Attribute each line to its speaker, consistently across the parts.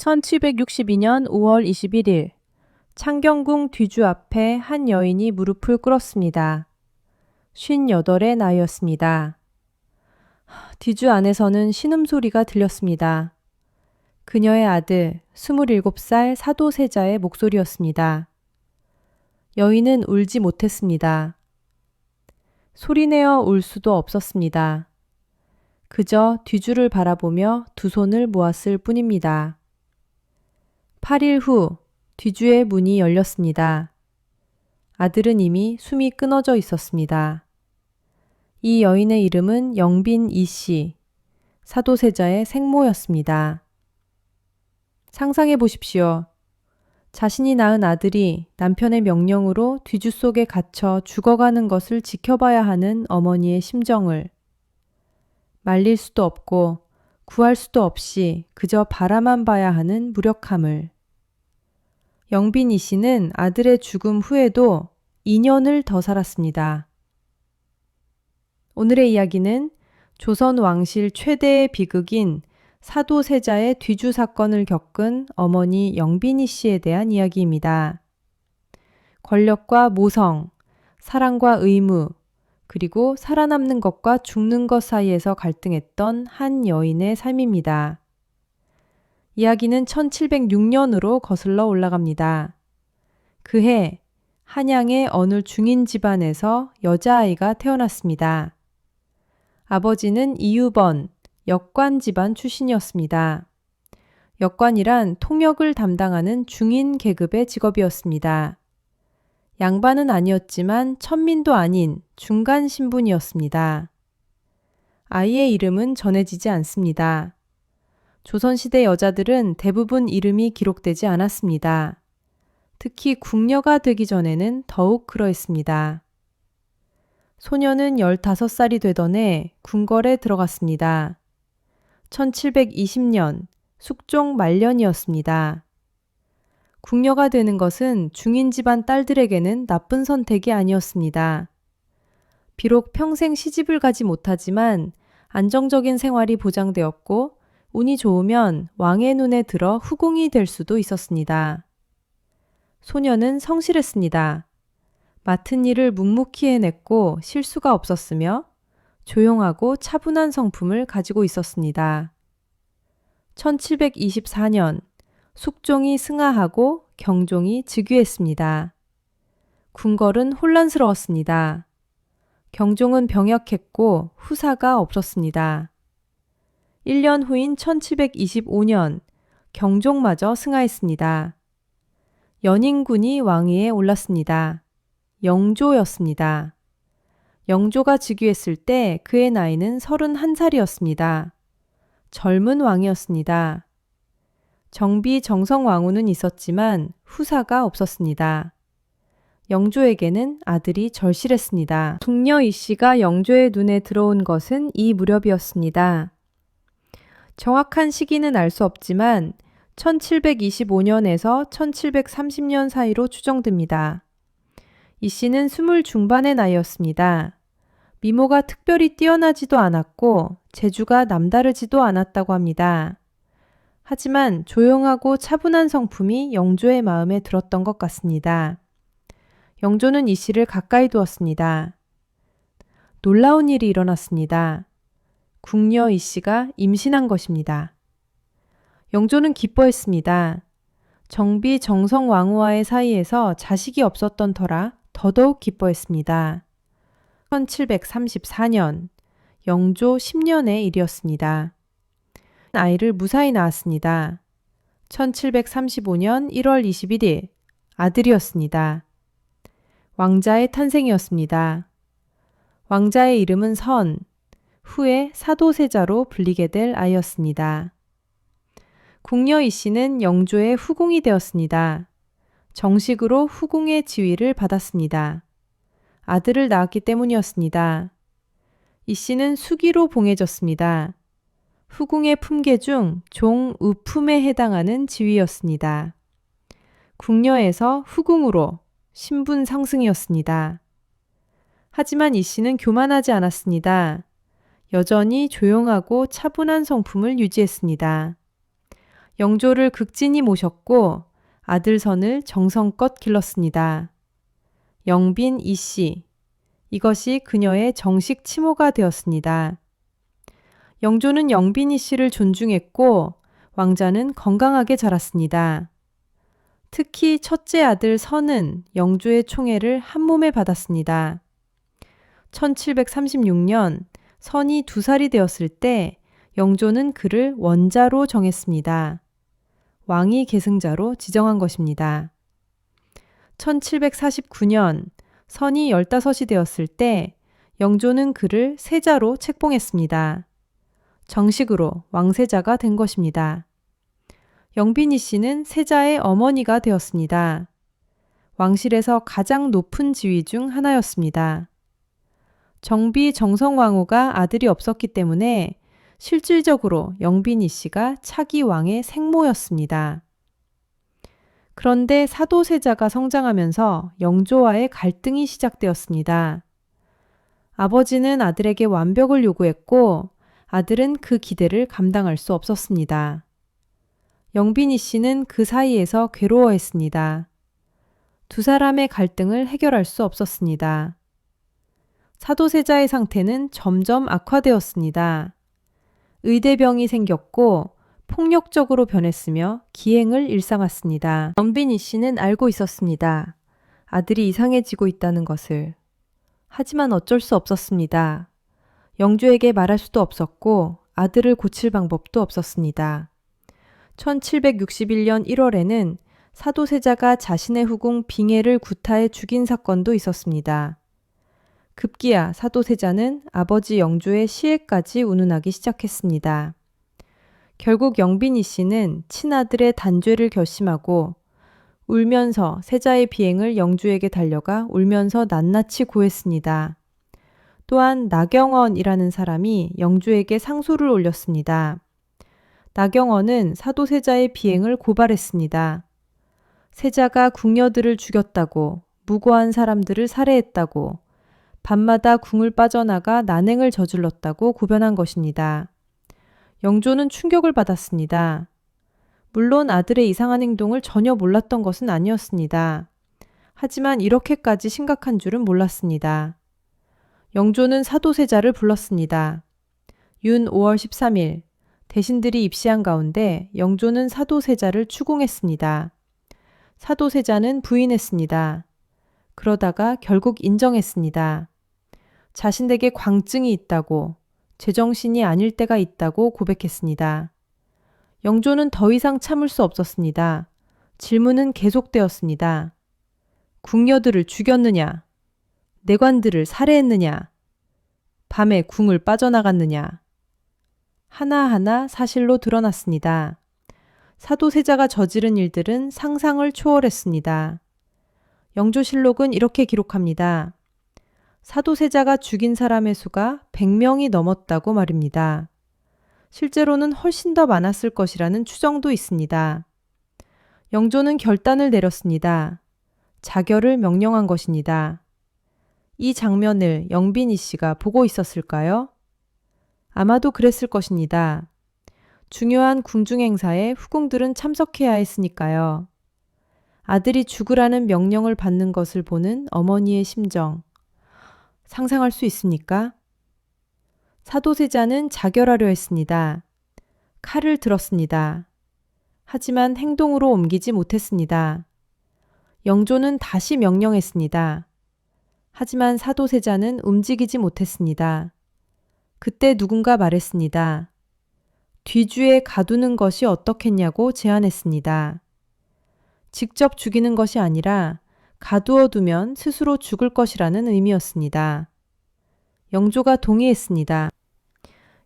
Speaker 1: 1762년 5월 21일 창경궁 뒤주 앞에 한 여인이 무릎을 꿇었습니다. 58의 나이였습니다. 뒤주 안에서는 신음소리가 들렸습니다. 그녀의 아들 27살 사도세자의 목소리였습니다. 여인은 울지 못했습니다. 소리내어 울 수도 없었습니다. 그저 뒤주를 바라보며 두 손을 모았을 뿐입니다. 8일 후 뒤주의 문이 열렸습니다. 아들은 이미 숨이 끊어져 있었습니다. 이 여인의 이름은 영빈 이 씨, 사도세자의 생모였습니다. 상상해 보십시오. 자신이 낳은 아들이 남편의 명령으로 뒤주 속에 갇혀 죽어가는 것을 지켜봐야 하는 어머니의 심정을 말릴 수도 없고 구할 수도 없이 그저 바라만 봐야 하는 무력함을. 영빈 이 씨는 아들의 죽음 후에도 2년을 더 살았습니다. 오늘의 이야기는 조선 왕실 최대의 비극인 사도세자의 뒤주 사건을 겪은 어머니 영빈이 씨에 대한 이야기입니다. 권력과 모성, 사랑과 의무, 그리고 살아남는 것과 죽는 것 사이에서 갈등했던 한 여인의 삶입니다. 이야기는 1706년으로 거슬러 올라갑니다. 그해 한양의 어느 중인 집안에서 여자아이가 태어났습니다. 아버지는 이유번, 역관 집안 출신이었습니다. 역관이란 통역을 담당하는 중인 계급의 직업이었습니다. 양반은 아니었지만 천민도 아닌 중간 신분이었습니다. 아이의 이름은 전해지지 않습니다. 조선시대 여자들은 대부분 이름이 기록되지 않았습니다. 특히 궁녀가 되기 전에는 더욱 그러했습니다. 소녀는 15살이 되던 해 궁궐에 들어갔습니다. 1720년 숙종 말년이었습니다. 궁녀가 되는 것은 중인 집안 딸들에게는 나쁜 선택이 아니었습니다. 비록 평생 시집을 가지 못하지만 안정적인 생활이 보장되었고 운이 좋으면 왕의 눈에 들어 후궁이 될 수도 있었습니다. 소녀는 성실했습니다. 맡은 일을 묵묵히 해냈고 실수가 없었으며 조용하고 차분한 성품을 가지고 있었습니다. 1724년 숙종이 승하하고 경종이 즉위했습니다. 궁궐은 혼란스러웠습니다. 경종은 병약했고 후사가 없었습니다. 1년 후인 1725년 경종마저 승하했습니다. 연인군이 왕위에 올랐습니다. 영조였습니다. 영조가 즉위했을 때 그의 나이는 31살이었습니다. 젊은 왕이었습니다. 정비 정성 왕후는 있었지만 후사가 없었습니다. 영조에게는 아들이 절실했습니다. 궁녀 이 씨가 영조의 눈에 들어온 것은 이 무렵이었습니다. 정확한 시기는 알 수 없지만 1725년에서 1730년 사이로 추정됩니다. 이 씨는 스물 중반의 나이였습니다. 미모가 특별히 뛰어나지도 않았고 재주가 남다르지도 않았다고 합니다. 하지만 조용하고 차분한 성품이 영조의 마음에 들었던 것 같습니다. 영조는 이 씨를 가까이 두었습니다. 놀라운 일이 일어났습니다. 궁녀 이 씨가 임신한 것입니다. 영조는 기뻐했습니다. 정비 정성 왕후와의 사이에서 자식이 없었던 터라 더더욱 기뻐했습니다. 1734년 영조 10년의 일이었습니다. 아이를 무사히 낳았습니다. 1735년 1월 21일 아들이었습니다. 왕자의 탄생이었습니다. 왕자의 이름은 선, 후에 사도세자로 불리게 될 아이였습니다. 궁녀 이 씨는 영조의 후궁이 되었습니다. 정식으로 후궁의 지위를 받았습니다. 아들을 낳았기 때문이었습니다. 이 씨는 수기로 봉해졌습니다. 후궁의 품계 중 종 우품에 해당하는 지위였습니다. 궁녀에서 후궁으로 신분 상승이었습니다. 하지만 이 씨는 교만하지 않았습니다. 여전히 조용하고 차분한 성품을 유지했습니다. 영조를 극진히 모셨고 아들 선을 정성껏 길렀습니다. 영빈 이 씨. 이것이 그녀의 정식 칭호가 되었습니다. 영조는 영빈이 씨를 존중했고 왕자는 건강하게 자랐습니다. 특히 첫째 아들 선은 영조의 총애를 한 몸에 받았습니다. 1736년 선이 두 살이 되었을 때 영조는 그를 원자로 정했습니다. 왕위 계승자로 지정한 것입니다. 1749년 선이 15이 되었을 때 영조는 그를 세자로 책봉했습니다. 정식으로 왕세자가 된 것입니다. 영빈이 씨는 세자의 어머니가 되었습니다. 왕실에서 가장 높은 지위 중 하나였습니다. 정비 정성왕후가 아들이 없었기 때문에 실질적으로 영빈이 씨가 차기 왕의 생모였습니다. 그런데 사도세자가 성장하면서 영조와의 갈등이 시작되었습니다. 아버지는 아들에게 완벽을 요구했고 아들은 그 기대를 감당할 수 없었습니다. 영빈이 씨는 그 사이에서 괴로워했습니다. 두 사람의 갈등을 해결할 수 없었습니다. 사도세자의 상태는 점점 악화되었습니다. 의대병이 생겼고 폭력적으로 변했으며 기행을 일삼았습니다. 영빈이 씨는 알고 있었습니다. 아들이 이상해지고 있다는 것을. 하지만 어쩔 수 없었습니다. 영주에게 말할 수도 없었고 아들을 고칠 방법도 없었습니다. 1761년 1월에는 사도세자가 자신의 후궁 빙해를 구타해 죽인 사건도 있었습니다. 급기야 사도세자는 아버지 영주의 시해까지 운운하기 시작했습니다. 결국 영빈이 씨는 친아들의 단죄를 결심하고 울면서 세자의 비행을 영주에게 달려가 울면서 낱낱이 고했습니다. 또한 나경원이라는 사람이 영주에게 상소를 올렸습니다. 나경원은 사도세자의 비행을 고발했습니다. 세자가 궁녀들을 죽였다고, 무고한 사람들을 살해했다고, 밤마다 궁을 빠져나가 난행을 저질렀다고 고변한 것입니다. 영조는 충격을 받았습니다. 물론 아들의 이상한 행동을 전혀 몰랐던 것은 아니었습니다. 하지만 이렇게까지 심각한 줄은 몰랐습니다. 영조는 사도세자를 불렀습니다. 윤 5월 13일 대신들이 입시한 가운데 영조는 사도세자를 추궁했습니다. 사도세자는 부인했습니다. 그러다가 결국 인정했습니다. 자신에게 광증이 있다고, 제정신이 아닐 때가 있다고 고백했습니다. 영조는 더 이상 참을 수 없었습니다. 질문은 계속되었습니다. 궁녀들을 죽였느냐? 내관들을 살해했느냐? 밤에 궁을 빠져나갔느냐? 하나하나 사실로 드러났습니다. 사도세자가 저지른 일들은 상상을 초월했습니다. 영조실록은 이렇게 기록합니다. 사도세자가 죽인 사람의 수가 100명이 넘었다고 말입니다. 실제로는 훨씬 더 많았을 것이라는 추정도 있습니다. 영조는 결단을 내렸습니다. 자결을 명령한 것입니다. 이 장면을 영빈이 씨가 보고 있었을까요? 아마도 그랬을 것입니다. 중요한 궁중 행사에 후궁들은 참석해야 했으니까요. 아들이 죽으라는 명령을 받는 것을 보는 어머니의 심정. 상상할 수 있습니까? 사도세자는 자결하려 했습니다. 칼을 들었습니다. 하지만 행동으로 옮기지 못했습니다. 영조는 다시 명령했습니다. 하지만 사도세자는 움직이지 못했습니다. 그때 누군가 말했습니다. 뒤주에 가두는 것이 어떻겠냐고 제안했습니다. 직접 죽이는 것이 아니라 가두어 두면 스스로 죽을 것이라는 의미였습니다. 영조가 동의했습니다.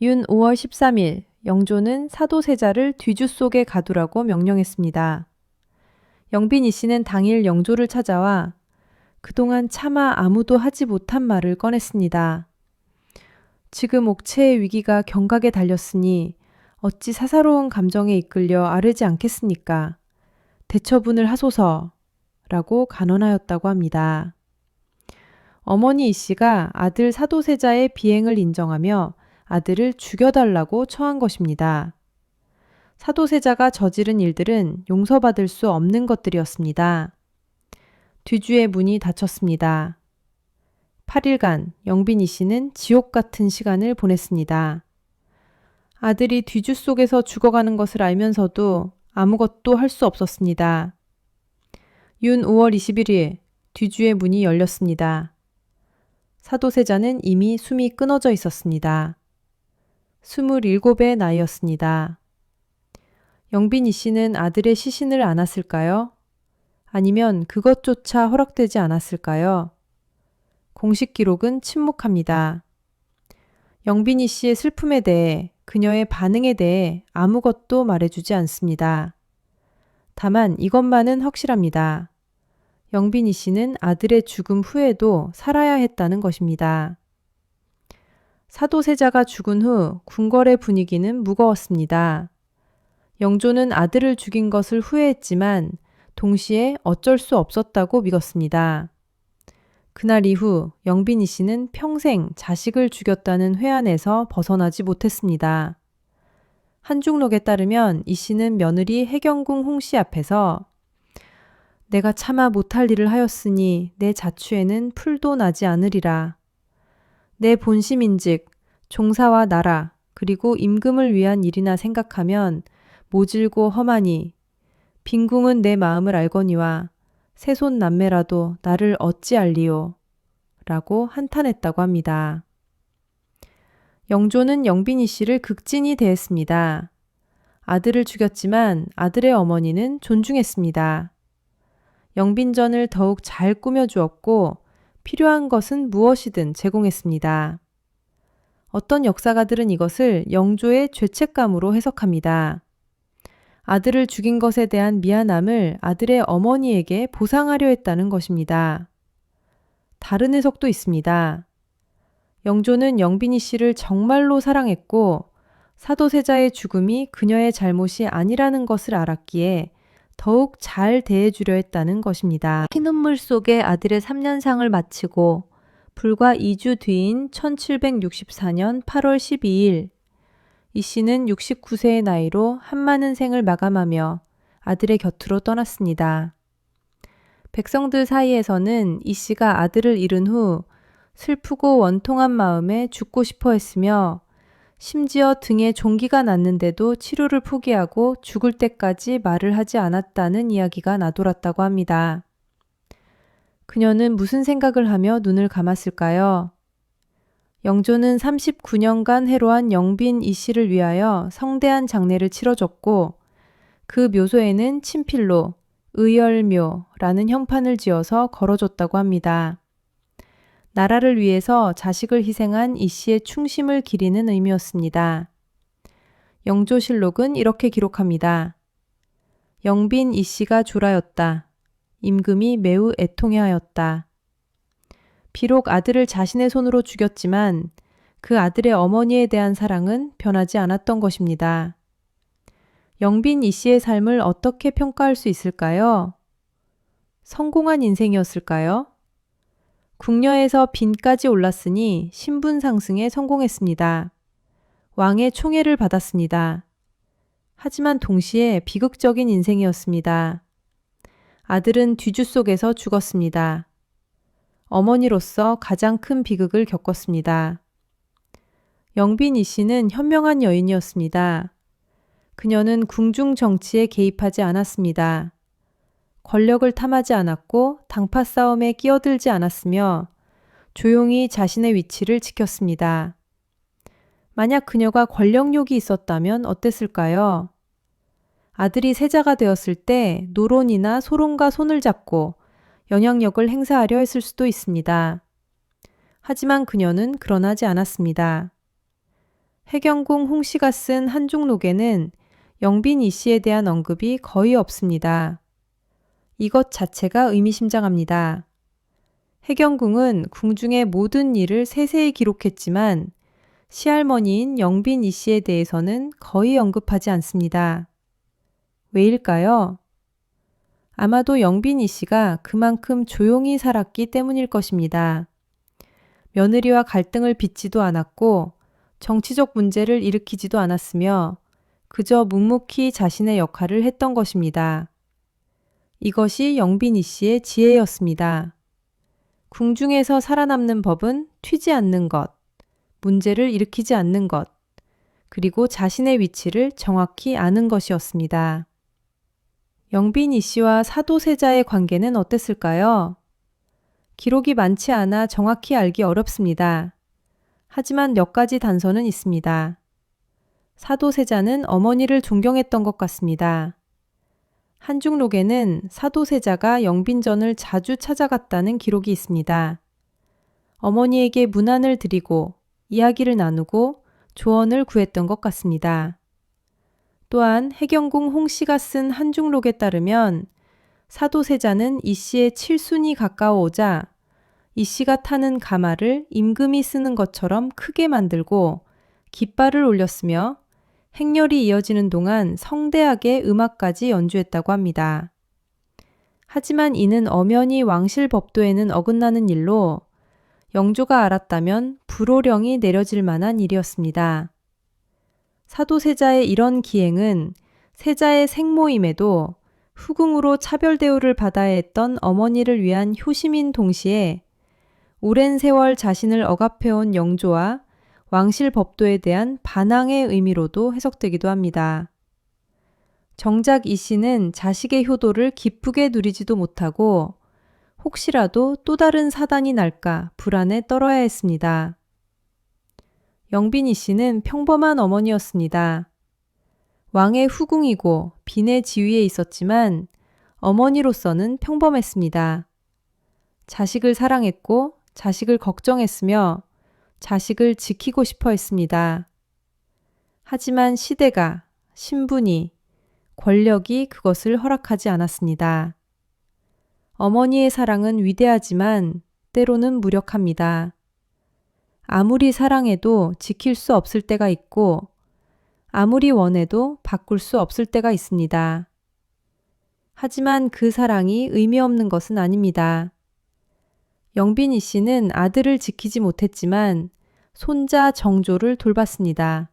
Speaker 1: 윤 5월 13일 영조는 사도세자를 뒤주 속에 가두라고 명령했습니다. 영빈 이 씨는 당일 영조를 찾아와 그동안 차마 아무도 하지 못한 말을 꺼냈습니다. 지금 옥체의 위기가 경각에 달렸으니 어찌 사사로운 감정에 이끌려 아르지 않겠습니까? 대처분을 하소서 라고 간언하였다고 합니다. 어머니 이 씨가 아들 사도세자의 비행을 인정하며 아들을 죽여달라고 처한 것입니다. 사도세자가 저지른 일들은 용서받을 수 없는 것들이었습니다. 뒤주의 문이 닫혔습니다. 8일간 영빈이 씨는 지옥 같은 시간을 보냈습니다. 아들이 뒤주 속에서 죽어가는 것을 알면서도 아무것도 할 수 없었습니다. 윤 5월 21일 뒤주의 문이 열렸습니다. 사도세자는 이미 숨이 끊어져 있었습니다. 27의 나이였습니다. 영빈이 씨는 아들의 시신을 안았을까요? 아니면 그것조차 허락되지 않았을까요? 공식 기록은 침묵합니다. 영빈이 씨의 슬픔에 대해 그녀의 반응에 대해 아무것도 말해주지 않습니다. 다만 이것만은 확실합니다. 영빈이 씨는 아들의 죽음 후에도 살아야 했다는 것입니다. 사도세자가 죽은 후 궁궐의 분위기는 무거웠습니다. 영조는 아들을 죽인 것을 후회했지만 동시에 어쩔 수 없었다고 믿었습니다. 그날 이후 영빈이 씨는 평생 자식을 죽였다는 회한에서 벗어나지 못했습니다. 한중록에 따르면 이 씨는 며느리 해경궁 홍 씨 앞에서 내가 차마 못할 일을 하였으니 내 자취에는 풀도 나지 않으리라. 내 본심인즉 종사와 나라 그리고 임금을 위한 일이나 생각하면 모질고 험하니 빈궁은 내 마음을 알거니와 세손 남매라도 나를 어찌 알리오 라고 한탄했다고 합니다. 영조는 영빈이 씨를 극진히 대했습니다. 아들을 죽였지만 아들의 어머니는 존중했습니다. 영빈전을 더욱 잘 꾸며주었고 필요한 것은 무엇이든 제공했습니다. 어떤 역사가들은 이것을 영조의 죄책감으로 해석합니다. 아들을 죽인 것에 대한 미안함을 아들의 어머니에게 보상하려 했다는 것입니다. 다른 해석도 있습니다. 영조는 영빈이 씨를 정말로 사랑했고 사도세자의 죽음이 그녀의 잘못이 아니라는 것을 알았기에 더욱 잘 대해주려 했다는 것입니다. 피눈물 속에 아들의 3년상을 마치고 불과 2주 뒤인 1764년 8월 12일 이 씨는 69세의 나이로 한 많은 생을 마감하며 아들의 곁으로 떠났습니다. 백성들 사이에서는 이 씨가 아들을 잃은 후 슬프고 원통한 마음에 죽고 싶어 했으며 심지어 등에 종기가 났는데도 치료를 포기하고 죽을 때까지 말을 하지 않았다는 이야기가 나돌았다고 합니다. 그녀는 무슨 생각을 하며 눈을 감았을까요? 영조는 39년간 해로한 영빈 이 씨를 위하여 성대한 장례를 치러줬고 그 묘소에는 친필로 의열묘라는 형판을 지어서 걸어줬다고 합니다. 나라를 위해서 자식을 희생한 이 씨의 충심을 기리는 의미였습니다. 영조실록은 이렇게 기록합니다. 영빈 이 씨가 조라였다. 임금이 매우 애통해하였다. 비록 아들을 자신의 손으로 죽였지만 그 아들의 어머니에 대한 사랑은 변하지 않았던 것입니다. 영빈 이 씨의 삶을 어떻게 평가할 수 있을까요? 성공한 인생이었을까요? 궁녀에서 빈까지 올랐으니 신분 상승에 성공했습니다. 왕의 총애를 받았습니다. 하지만 동시에 비극적인 인생이었습니다. 아들은 뒤주 속에서 죽었습니다. 어머니로서 가장 큰 비극을 겪었습니다. 영빈 이 씨는 현명한 여인이었습니다. 그녀는 궁중 정치에 개입하지 않았습니다. 권력을 탐하지 않았고 당파 싸움에 끼어들지 않았으며 조용히 자신의 위치를 지켰습니다. 만약 그녀가 권력욕이 있었다면 어땠을까요? 아들이 세자가 되었을 때 노론이나 소론과 손을 잡고 영향력을 행사하려 했을 수도 있습니다. 하지만 그녀는 그러하지 않았습니다. 해경궁 홍 씨가 쓴 한중록에는 영빈 이 씨에 대한 언급이 거의 없습니다. 이것 자체가 의미심장합니다. 해경궁은 궁중의 모든 일을 세세히 기록했지만 시할머니인 영빈 이 씨에 대해서는 거의 언급하지 않습니다. 왜일까요? 아마도 영빈 이 씨가 그만큼 조용히 살았기 때문일 것입니다. 며느리와 갈등을 빚지도 않았고 정치적 문제를 일으키지도 않았으며 그저 묵묵히 자신의 역할을 했던 것입니다. 이것이 영빈이 씨의 지혜였습니다. 궁중에서 살아남는 법은 튀지 않는 것, 문제를 일으키지 않는 것, 그리고 자신의 위치를 정확히 아는 것이었습니다. 영빈이 씨와 사도세자의 관계는 어땠을까요? 기록이 많지 않아 정확히 알기 어렵습니다. 하지만 몇 가지 단서는 있습니다. 사도세자는 어머니를 존경했던 것 같습니다. 한중록에는 사도세자가 영빈전을 자주 찾아갔다는 기록이 있습니다. 어머니에게 문안을 드리고 이야기를 나누고 조언을 구했던 것 같습니다. 또한 해경궁 홍씨가 쓴 한중록에 따르면 사도세자는 이 씨의 칠순이 가까워오자 이 씨가 타는 가마를 임금이 쓰는 것처럼 크게 만들고 깃발을 올렸으며 행렬이 이어지는 동안 성대하게 음악까지 연주했다고 합니다. 하지만 이는 엄연히 왕실 법도에는 어긋나는 일로 영조가 알았다면 불호령이 내려질 만한 일이었습니다. 사도세자의 이런 기행은 세자의 생모임에도 후궁으로 차별 대우를 받아야 했던 어머니를 위한 효심인 동시에 오랜 세월 자신을 억압해온 영조와 왕실 법도에 대한 반항의 의미로도 해석되기도 합니다. 정작 이 씨는 자식의 효도를 기쁘게 누리지도 못하고 혹시라도 또 다른 사단이 날까 불안에 떨어야 했습니다. 영빈이 씨는 평범한 어머니였습니다. 왕의 후궁이고 빈의 지위에 있었지만 어머니로서는 평범했습니다. 자식을 사랑했고 자식을 걱정했으며 자식을 지키고 싶어 했습니다. 하지만 시대가, 신분이, 권력이 그것을 허락하지 않았습니다. 어머니의 사랑은 위대하지만 때로는 무력합니다. 아무리 사랑해도 지킬 수 없을 때가 있고 아무리 원해도 바꿀 수 없을 때가 있습니다. 하지만 그 사랑이 의미 없는 것은 아닙니다. 영빈이 씨는 아들을 지키지 못했지만 손자 정조를 돌봤습니다.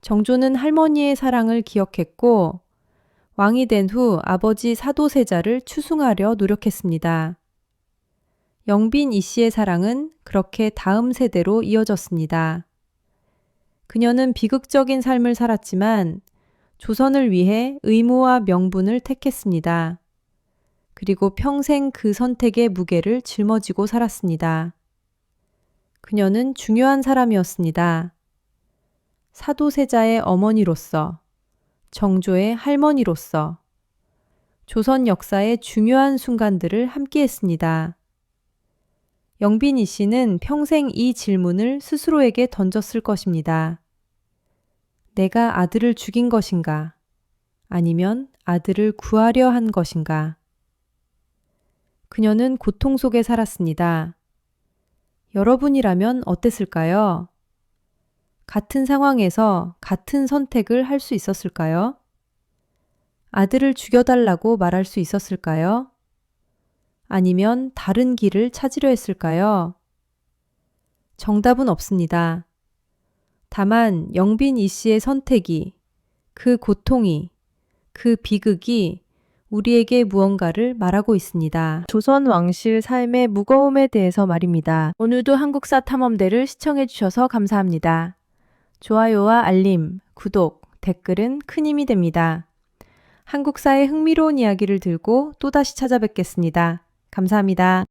Speaker 1: 정조는 할머니의 사랑을 기억했고 왕이 된 후 아버지 사도세자를 추승하려 노력했습니다. 영빈 이 씨의 사랑은 그렇게 다음 세대로 이어졌습니다. 그녀는 비극적인 삶을 살았지만 조선을 위해 의무와 명분을 택했습니다. 그리고 평생 그 선택의 무게를 짊어지고 살았습니다. 그녀는 중요한 사람이었습니다. 사도세자의 어머니로서, 정조의 할머니로서, 조선 역사의 중요한 순간들을 함께 했습니다. 영빈이 씨는 평생 이 질문을 스스로에게 던졌을 것입니다. 내가 아들을 죽인 것인가? 아니면 아들을 구하려 한 것인가? 그녀는 고통 속에 살았습니다. 여러분이라면 어땠을까요? 같은 상황에서 같은 선택을 할 수 있었을까요? 아들을 죽여달라고 말할 수 있었을까요? 아니면 다른 길을 찾으려 했을까요? 정답은 없습니다. 다만 영빈 이 씨의 선택이, 그 고통이, 그 비극이 우리에게 무언가를 말하고 있습니다. 조선 왕실 삶의 무거움에 대해서 말입니다. 오늘도 한국사 탐험대를 시청해주셔서 감사합니다. 좋아요와 알림, 구독, 댓글은 큰 힘이 됩니다. 한국사의 흥미로운 이야기를 들고 또다시 찾아뵙겠습니다. 감사합니다.